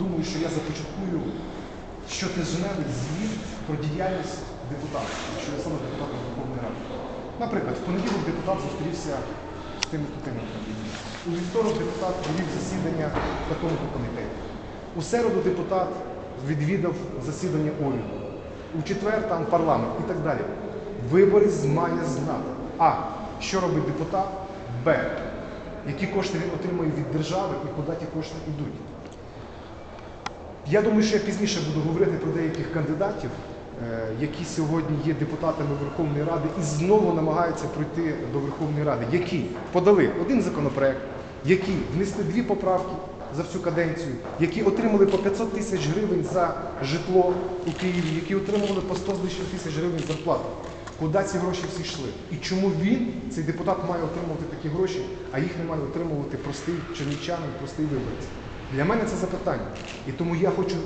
думаю, що я започаткую щотижневий звіт про діяльність депутатів, що я саме депутатом Верховної Ради. Наприклад, в понеділок депутат зустрівся з тими тими. У вівторок депутат провів засідання в такому-то комітеті. У середу депутат відвідав засідання уряду. У четвер там парламент і так далі. Виборець має знати А. Що робить депутат? Б. Які кошти він отримує від держави і куди ті кошти йдуть. Я думаю, що я пізніше буду говорити про деяких кандидатів, е, які сьогодні є депутатами Верховної Ради і знову намагаються пройти до Верховної Ради, які подали один законопроект, які внесли дві поправки за всю каденцію, які отримали по 500 тисяч гривень за житло у Києві, які отримували по 100 тисяч гривень зарплату. Куди ці гроші всі йшли? І чому він, цей депутат, має отримувати такі гроші, а їх не має отримувати простий чернівчанин, простий виборець? Для мене це запитання. І тому я хочу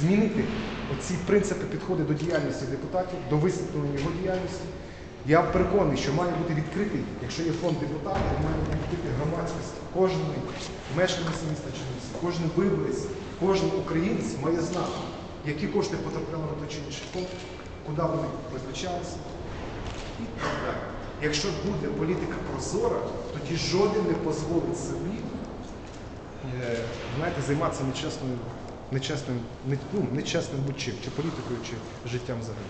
змінити оці принципи підходи до діяльності депутатів, до висвітлення його діяльності. Я переконаний, що має бути відкритий, якщо є фонд депутатів, має бути відкритий громадськість. Кожен мешканець міста Чернівці, кожен виборець, кожен українець має знати, які кошти потрапляли на той чи фонд, куди вони визначалися і так далі. Якщо буде політика прозора, тоді жоден не дозволить собі знаєте, займатися нечесною, нечесним, не, ну, нечесним будь-чим, чи політикою, чи життям взагалі.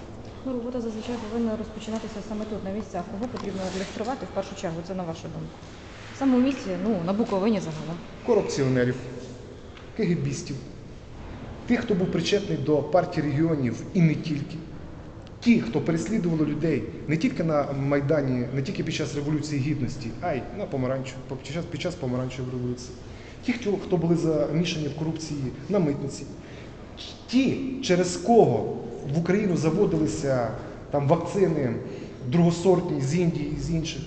Ну, робота зазвичай повинна розпочинатися саме тут, на місцях. Кого потрібно реєструвати в першу чергу, це на вашу думку. Саме у місті, ну, на Буковині загалом. Корупціонерів, кегебістів, тих, хто був причетний до партії регіонів і не тільки. Ті, хто переслідували людей не тільки на Майдані, не тільки під час Революції Гідності, а й на помаранчу, під час, під час помаранчевої революції. Ті, хто, були замішані в корупції на митниці. Ті, через кого в Україну заводилися там вакцини другосортні з Індії і з інших.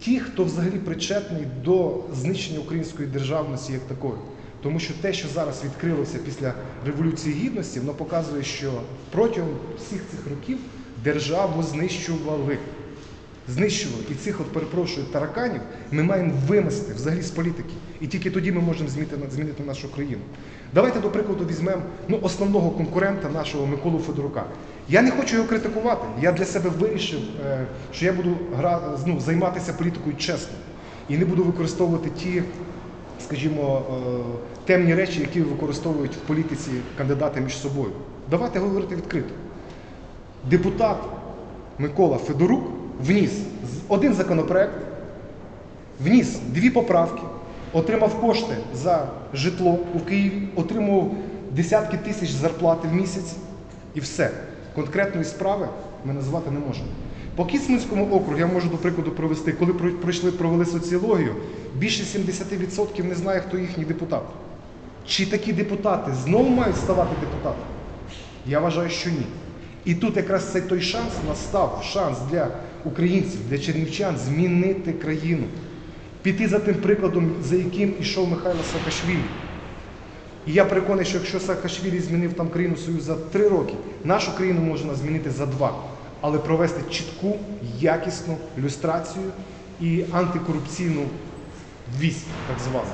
Ті, хто взагалі причетний до знищення української державності як такої. Тому що те, що зараз відкрилося після Революції Гідності, воно показує, що протягом всіх цих років державу знищували. Знищували. І цих, от перепрошую, тараканів ми маємо вимести взагалі з політики. І тільки тоді ми можемо змінити, змінити нашу країну. Давайте, до прикладу, візьмемо ну, основного конкурента нашого Миколу Федорука. Я не хочу його критикувати. Я для себе вирішив, е, що я буду гра, ну, займатися політикою чесно. І не буду використовувати ті, скажімо, е, темні речі, які використовують в політиці кандидати між собою. Давайте говорити відкрито. Депутат Микола Федорук вніс один законопроект, вніс дві поправки, отримав кошти за житло у Києві, отримав десятки тисяч зарплати в місяць і все. Конкретної справи ми назвати не можемо. По Кіцманському округу я можу до прикладу провести, коли пройшли, провели соціологію, більше 70% не знає, хто їхній депутат. Чи такі депутати знову мають ставати депутатами? Я вважаю, що ні. І тут якраз це той шанс настав, шанс для українців, для чернівчан змінити країну, піти за тим прикладом, за яким ішов Михайло Саакашвілі. І я переконаний, що якщо Саакашвілі змінив там країну свою за три роки, нашу країну можна змінити за два, але провести чітку, якісну люстрацію і антикорупційну вісь, так звану,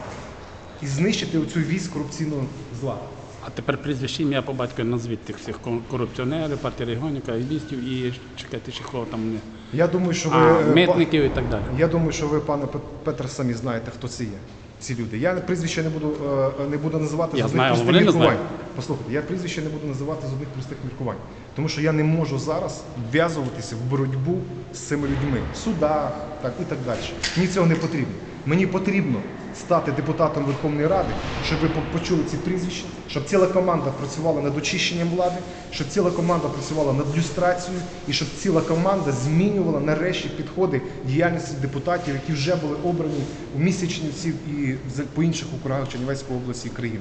і знищити оцю вісь корупційного зла. А тепер прізвище ім'я по батькові назвіть тих всіх кор- корупціонерів, партії регіонів, кайбістів і чекайте, чи хто там не Я думаю, що ви а, е, митників і так далі. Я думаю, що ви, пане Пет- Петр, самі знаєте, хто це є. Ці люди. Я прізвище не буду, е, не буду називати Я з одних простих міркувань. Послухайте, я прізвище не буду називати з одних простих міркувань. Тому що я не можу зараз вв'язуватися в боротьбу з цими людьми в судах так, і так далі. Мені цього не потрібно. Мені потрібно стати депутатом Верховної Ради, щоб ви почули ці прізвища, щоб ціла команда працювала над очищенням влади, щоб ціла команда працювала над люстрацією і щоб ціла команда змінювала нарешті підходи діяльності депутатів, які вже були обрані у місячниці і по інших округах Чернівецької області країни.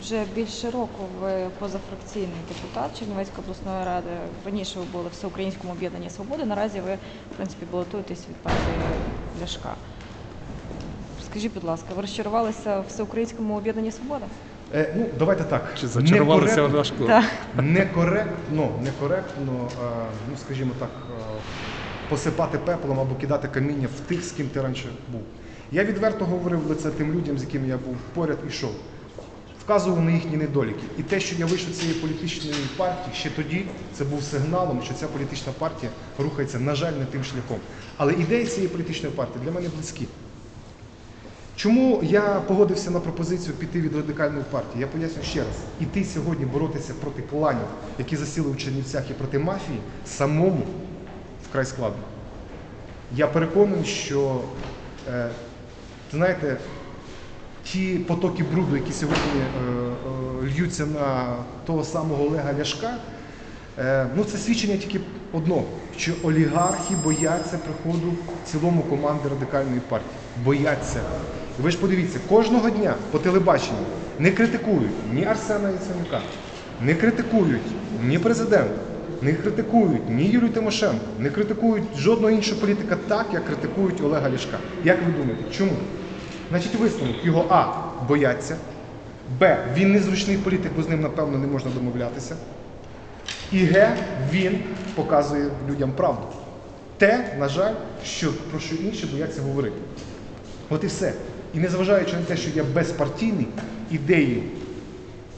Вже більше року ви позафракційний депутат Чернівецької обласної ради. Раніше ви були Всеукраїнському об'єднанні свободи. Наразі ви, в принципі, балотуєтесь від партії Ляшка. Скажіть, будь ласка, ви розчарувалися в Всеукраїнському об'єднанні свобода? Е, ну, давайте так. Чи зачарувалися Некоректно- в Ляшку? Так. некоректно, некоректно, е, ну скажімо так, е, посипати пеплом або кидати каміння в тих, з ким ти раніше був. Я відверто говорив в лице тим людям, з якими я був поряд і йшов. вказував на їхні недоліки. І те, що я вийшов з цієї політичної партії, ще тоді це був сигналом, що ця політична партія рухається, на жаль, не тим шляхом. Але ідеї цієї політичної партії для мене близькі. Чому я погодився на пропозицію піти від радикальної партії? Я поясню ще раз: іти сьогодні боротися проти кланів, які засіли в Чернівцях і проти мафії, самому вкрай складно. Я переконаний, що е, знаєте, ті потоки бруду, які сьогодні е, е, льються на того самого Олега Ляшка, е, ну це свідчення тільки одного, що олігархи бояться приходу в цілому команди радикальної партії. Бояться. Ви ж подивіться, кожного дня по телебаченню не критикують ні Арсена Яценюка, не критикують ні президента, не критикують ні Юлію Тимошенко, не критикують жодного іншого політика так, як критикують Олега Ляшка. Як ви думаєте, чому? Значить, висновок його А бояться, Б. Він незручний політик, бо з ним, напевно, не можна домовлятися. І Г. Він показує людям правду. Те, на жаль, що про що інші бояться говорити. От і все. І незважаючи на те, що я безпартійний, ідеї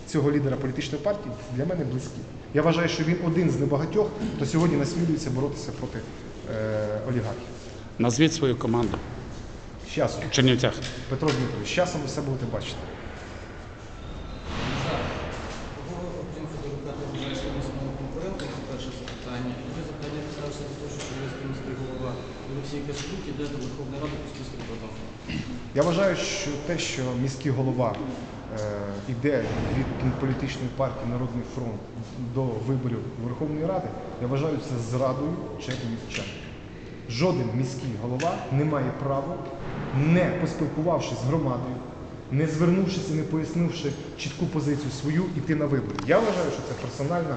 цього лідера політичної партії для мене близькі. Я вважаю, що він один з небагатьох, хто сьогодні насмілюється боротися проти е, олігархів. Назвіть свою команду З часом. в Чернівцях. Петро Дмитрович, з часом ви все будете бачити. Олексій Каспрук іде до Верховної Ради по списку депутатів. Я вважаю, що те, що міський голова е, іде від політичної партії Народний фронт до виборів Верховної Ради, я вважаю це зрадою чернівчан. Жоден міський голова не має права, не поспілкувавшись з громадою, не звернувшись і не пояснивши чітку позицію свою, іти на вибори. Я вважаю, що це персональна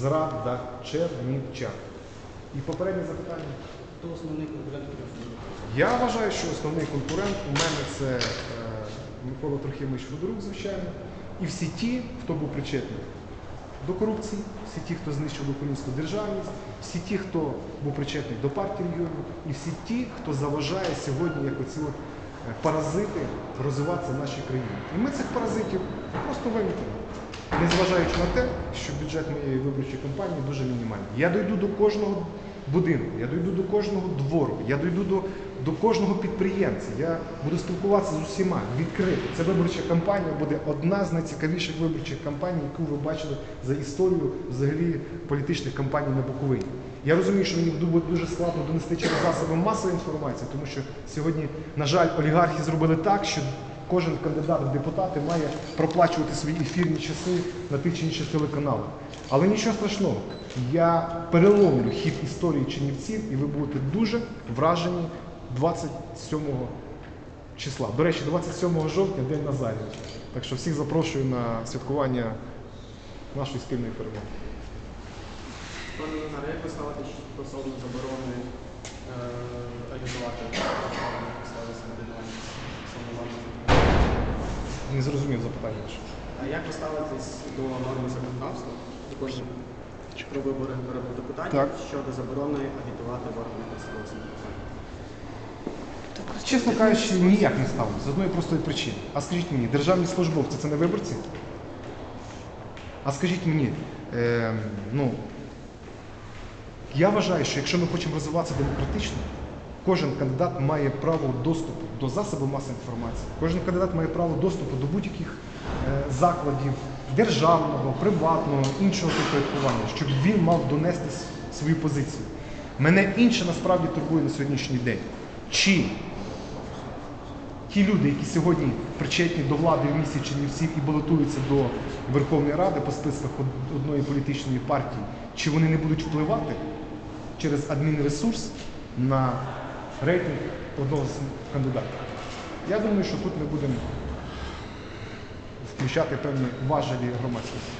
зрада чернівчан. І попереднє запитання. Хто основний конкурент Я вважаю, що основний конкурент у мене це е, Микола Трохимович Федорук, звичайно, і всі ті, хто був причетний до корупції, всі ті, хто знищив українську державність, всі ті, хто був причетний до партії регіонів, і всі ті, хто заважає сьогодні, як оці от, е, паразити, розвиватися в нашій країні. І ми цих паразитів просто вимітимо. Незважаючи на те, що бюджет моєї виборчої кампанії дуже мінімальний. Я дойду до кожного будинку, я дойду до кожного двору, я дойду до, до кожного підприємця. Я буду спілкуватися з усіма відкрито. Ця виборча кампанія буде одна з найцікавіших виборчих кампаній, яку ви бачили за історію взагалі політичних кампаній на Буковині. Я розумію, що мені буде дуже складно донести через засоби масової інформації, тому що сьогодні, на жаль, олігархи зробили так, що кожен кандидат в депутати має проплачувати свої ефірні часи на тих чи інших телеканалах. Але нічого страшного, я переломлю хід історії Чернівців, і ви будете дуже вражені 27 числа. До речі, 27 жовтня День Назарія. Так що всіх запрошую на святкування нашої спільної перемоги. Пане Назаре, як ви ставитесь стосовно заборони е, агітувати Не зрозумів запитання. А як ви ставитесь до норми законодавства, також про вибори народних депутатів Так. щодо заборони агітувати в органи місцевого самоврядування? Чесно кажучи, ніяк не ставлю з одної простої причини. А скажіть мені, державні службовці це не виборці? А скажіть мені, е, ну, я вважаю, що якщо ми хочемо розвиватися демократично, кожен кандидат має право доступу до засобів масової інформації, кожен кандидат має право доступу до будь-яких е, закладів державного, приватного, іншого підпорядкування, щоб він мав донести свою позицію. Мене інше насправді турбує на сьогоднішній день. Чи ті люди, які сьогодні причетні до влади в місті Чернівців і балотуються до Верховної Ради по списках одної політичної партії, чи вони не будуть впливати через адмінресурс на рейтинг одного з кандидатів? Я думаю, що тут ми будемо включати певні важелі громадськості.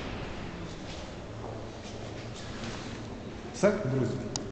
Все, друзі.